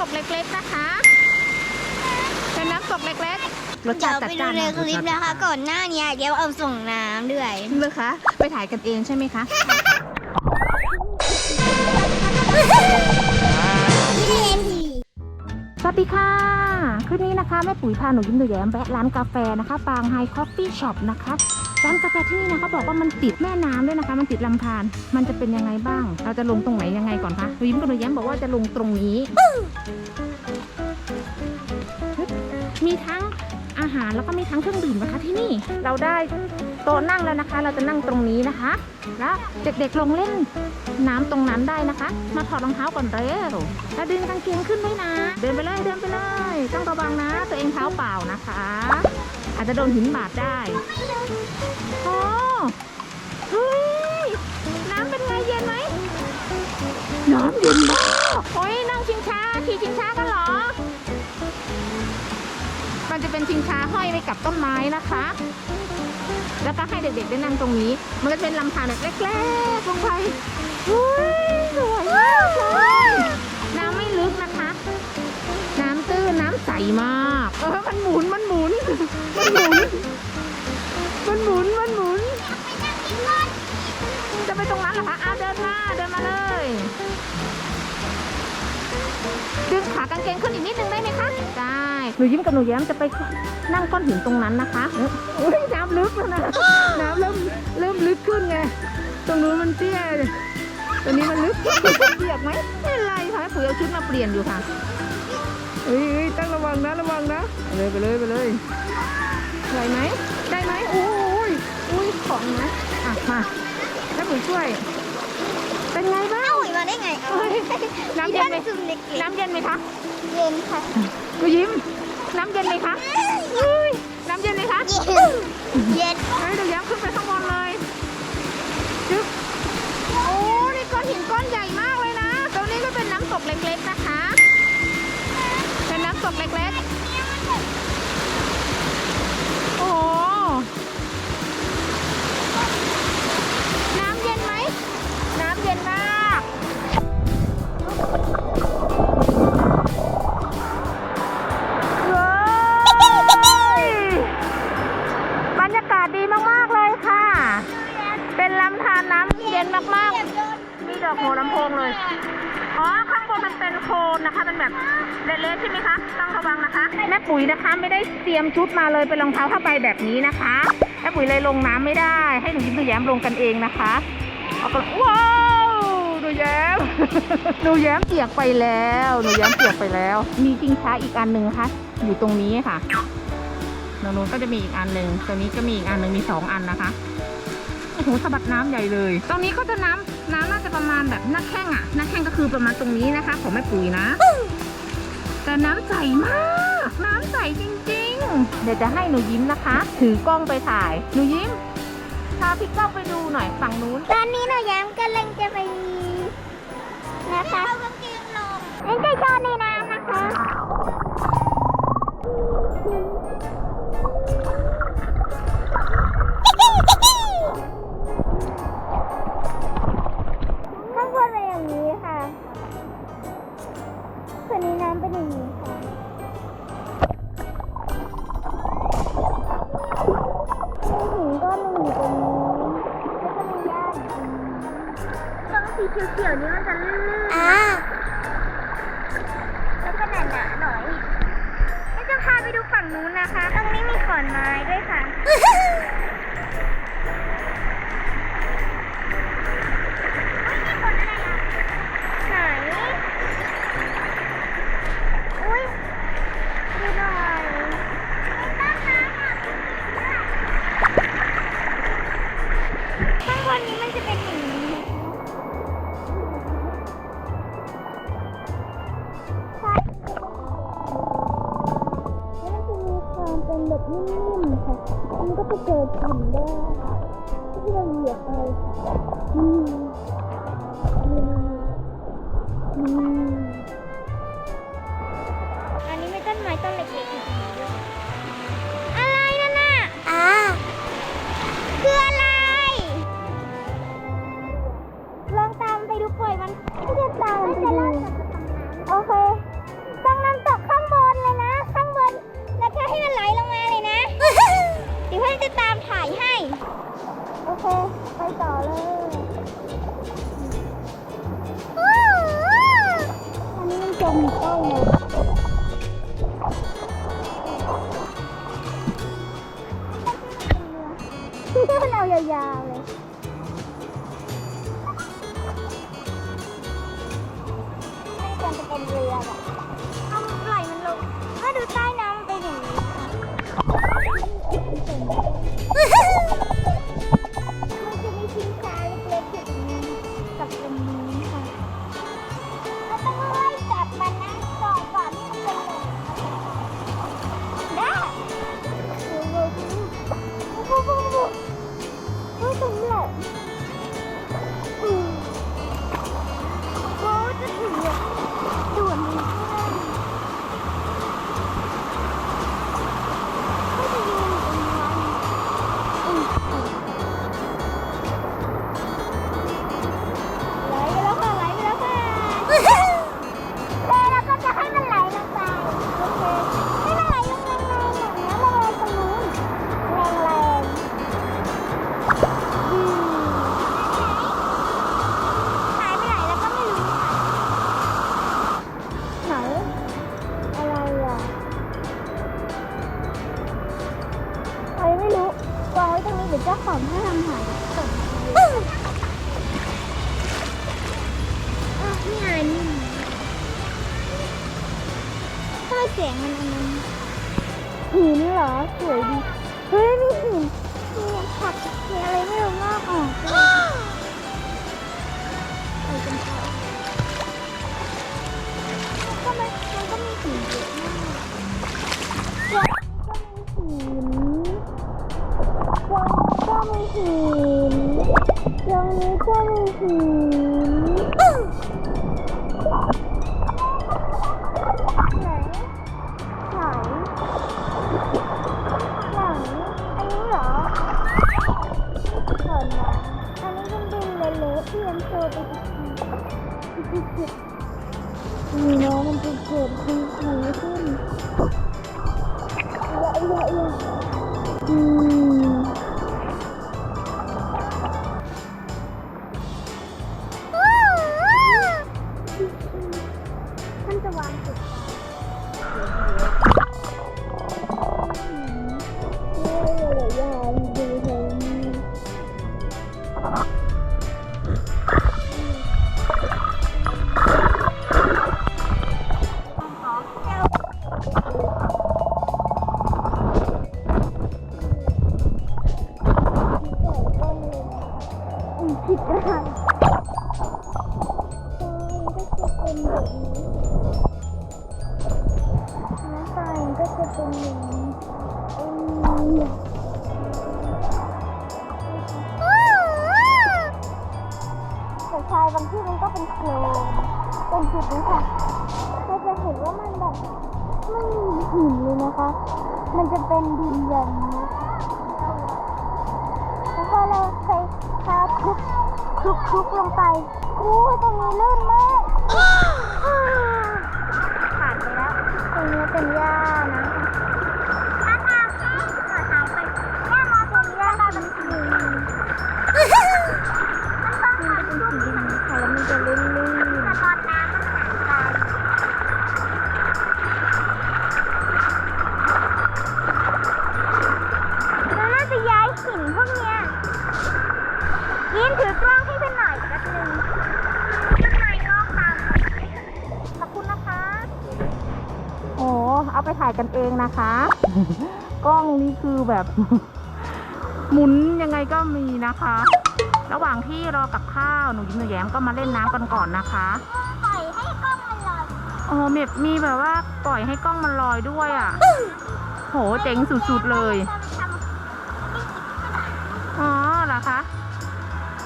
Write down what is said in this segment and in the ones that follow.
ำตกเล็กๆนะคะ เป็นน้ำตกเล็กๆรสเดี๋ชายวติจัดไปดูจ้านในมากคลิปนะคะ ก่อนหน้านี้เดี๋ยวเอาส่งน้ำด้วยเลยคะ ไปถ่ายกันเองใช่ไหมคะสวัสดีค่ะ คลิปนี้นะคะ แม่ปุ๋ยพาหนูยิ้มหนูแย้มแวะร้านกาแฟนะคะ ปางไฮคอฟฟี่ช็อปนะคะ ร้านกาแฟที่นี่นะคะบอกว่ามันติดแม่น้ำด้วยนะคะ มันติดลำธารมันจะเป็นยังไงบ้าง เราจะลงตรงไหนยังไงก่อนคะหนูยิ้มกับหนูแย้มบอกว่าจะลงตรงนี้ มีทั้งอาหารแล้วก็มีทั้งเครื่องดื่มนะคะที่นี่เราได้โต๊ะนั่งแล้วนะคะ เราจะนั่งตรงนี้นะคะ แล้วเด็กๆลงเล่นน้ำตรงนั้นได้นะคะ มาถอดรองเท้าก่อนเร็วแล้วดึงกางเกงขึ้นด้วยนะ เดินไปเลยเดินไปเลย ต้องระวังนะ ตัวเองเท้าเปล่านะคะ อาจจะโดนหินบาดได้โอ้เฮ้ย น้ำเป็นไงเย็นไหม น้ำเย็นมากโอ้ยนั่งชิงช้าขี่ชิงช้ากันเหรอ มันจะเป็นชิงช้าห้อยไปกับต้นไม้นะคะ แล้วก็ให้เด็กๆได้นั่งตรงนี้ มันก็จะเป็นลำธารแบบเล็กๆลงไปอุ้ยสวยมากเลยน้ำไม่ลึกนะคะ น้ำตื้นน้ำใสมาก เออ มันหมุน มันหมุนมัน หมุน มันหมุน มันหมุน จะไปตรงนั้นเหรอคะอ้าวเดินมา เดินมาเลย ดึงขากางเกงขึ้นอีกนิดนึงได้ไหมคะ ได้ หนูยิ้มกับหนูแย้มจะไปนั่งก้อนหินตรงนั้นนะคะเอ้ยน้ำลึกแล้วนะ น้ำเริ่มเริ่มลึกขึ้นไง ตรงนู้นมันเตี้ยตรงนี้มันลึกเปียกไหมไม่เป็นไรค่ะปุ๋ยเอาชุดมาเปลี่ยนอยู่ค่ะเอ้ยเอ้ยต้งระวังนะระวังนะไปเลยไปเลยไปเลย ไหวไหม ได้ไหมโอ้ยอุ้ยของนะอะมาแล้วปุ๋ยช่วย เป็นไงบ้าง เอาหุยมาได้ไงเอาเฮ้ยน้ำเย็นไหม ซุ่มเล็กน้ำเย็นไหมคะๆเย็นค่ะหนูยิ้ม น้ำเย็นไหมคะเฮ้ยน้ำเย็นไหมคะเย็น เย็น เฮ้ยเดี๋ยวย้ำขึ้นไปข้างบนเลยจึ๊บโอ้นี่ก้อนหินก้อนใหญ่มากเลยนะ ตรงนี้ก็เป็นน้ำตกเล็กๆนะคะ เป็นน้ำตกเล็กๆำธาเย็นมากๆ มีดอกหัวลำโพงเลย อ๋อ ข้างบนมันเป็นโคลนนะคะเป็นแบบเละๆใช่ไหมคะ ต้องระวังนะคะ แม่ปุ๋ยนะคะไม่ได้เตรียมชุดมาเลยเป็นรองเท้าผ้าใบแบบนี้นะคะ แม่ปุ๋ยเลยลงน้ำไม่ได้ ให้หนูยิ้มหนูแย้มลงกันเองนะคะเอาก็ว้าวหนูแย้มหนูแย้มเปียกไปแล้วหนูแย้มเปียกไปแล้ว มีจิงช้าอีกอันหนึ่งนะคะอยู่ตรงนี้ค่ะตรงนู้นก็จะมีอีกอันหนึ่งตรงนี้ก็มีอีกอันหนึ่งมีสองอันนะคะ โอ้โหสะบัดน้ำใหญ่เลย ตรงนี้ก็จะน้ำน้ำน่าจะประมาณแบบหน้าแข้งอะหน้าแข้งก็คือประมาณตรงนี้นะคะ ของแม่ปุ๋ยนะ แต่น้ำใสมาก น้ำใสจริง ๆ เดี๋ยวจะให้หนูยิ้มนะคะ ถือกล้องไปถ่าย หนูยิ้มพาพี่กล้องไปดูหน่อยฝั่งนู้น ตอนนี้หนูแย้มกำลังจะไปนะคะเอากางเกงลงเล่นใจชอบในน้ำนะคะ นู้นนะคะ ตรงนี้มีขอนไม้ด้วยค่ะ ต่อเลยอันนี้มันจมอยู่ใต้เลยมันเอายาวๆเลยไม่ควรจะเป็นเรือแบบเอาปล่อยมันลงถ้าดูใต้น้ำมันเป็นอย่างนี้ งมัน มัน เป็นโคลนเป็นจุดนี้ค่ะเราจะเห็นว่ามันแบบไม่มีหินเลยนะคะ มันจะเป็นดินอย่างนี้แล้วพอเราใส่เท้าคลุกคลุกคลุกลงไปอู้ตรงนี้ลื่นมากผ่านไปแล้วตรงนี้เป็นหญ้านะ เอาไปถ่ายกันเองนะคะ กล้องนี้คือแบบ หมุนยังไงก็มีนะคะ ระหว่างที่รอกับข้าวหนูยิ้มหนูแย้มก็มาเล่นน้ำกันก่อนนะคะปล่อยให้กล้องมันลอยโอ้เม็บมีแบบว่าปล่อยให้กล้องมันลอยด้วยอะ โหเจ๋งสุดๆเลยทำอ๋อเหรอคะ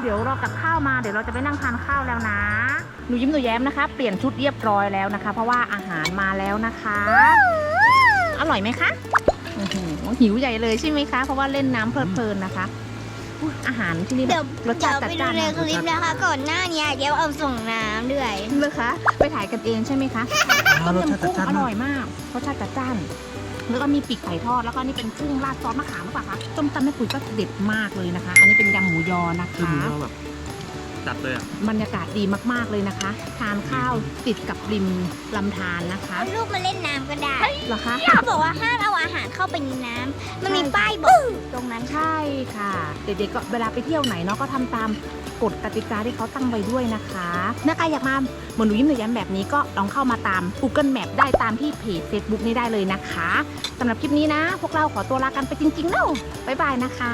เดี๋ยวเรากับข้าวมาเดี๋ยวเราจะไปนั่งทานข้าวแล้วนะหนูยิ้มหนูแย้มนะคะ เปลี่ยนชุดเรียบร้อยแล้วนะคะ เพราะว่าอาหารมาแล้วนะคะ อร่อยไหมคะอื้อหือหิวใหญ่เลยใช่ไหมคะ เพราะว่าเล่นน้ำเพลินๆนะคะอุ๊ยอาหารที่นี่แบเดี๋ยวบรสชาติจัดจ้านในมากคลิปนะคะ ก่อนหน้านี้เดี๋ยวเอาส่งน้ำด้วย เลยคะ ไปถ่ายกันเองใช่ไหมคะอ่ารสชาติจัดจ้านอมาร่กอยมากรสชาติจัดจ้าน แล้วก็มีปีกไก่ทอด แล้วก็นี่เป็นกุ้งราดซอสมะขามหรือเปล่าคะส้มตำแม่ปุ๋ยก็เด็ดมากเลยนะคะ อันนี้เป็นยำหมูยอนะคือคะมันก็แบบ จัดเลยอะ บรรยากาศดีมากๆเลยนะคะ ทานข้าวติดกับริมลำธารนะคะเอาลูกมาเล่นน้ำก็ได้เหรอคะ เขาบอกว่าห้ามเอาอาหารเข้าไปในน้ำมันมีป้ายบอกอยู่ตรงนั้นค่ะ ใช่ค่ะ เด็กๆก็เวลาไปเที่ยวไหนเนาะก็ทำตามกฎกติกาที่เขาตั้งไว้ด้วยนะคะถ้าใครอยากมาเหมือนหนูยิ้มหนูแย้มแบบนี้ก็ลองเข้ามาตาม Google Map ได้ตามที่เพจ Facebook นี้ได้เลยนะคะสำหรับคลิปนี้นะ พวกเราขอตัวลากันไปจริงๆเนาะบ๊ายบายนะคะ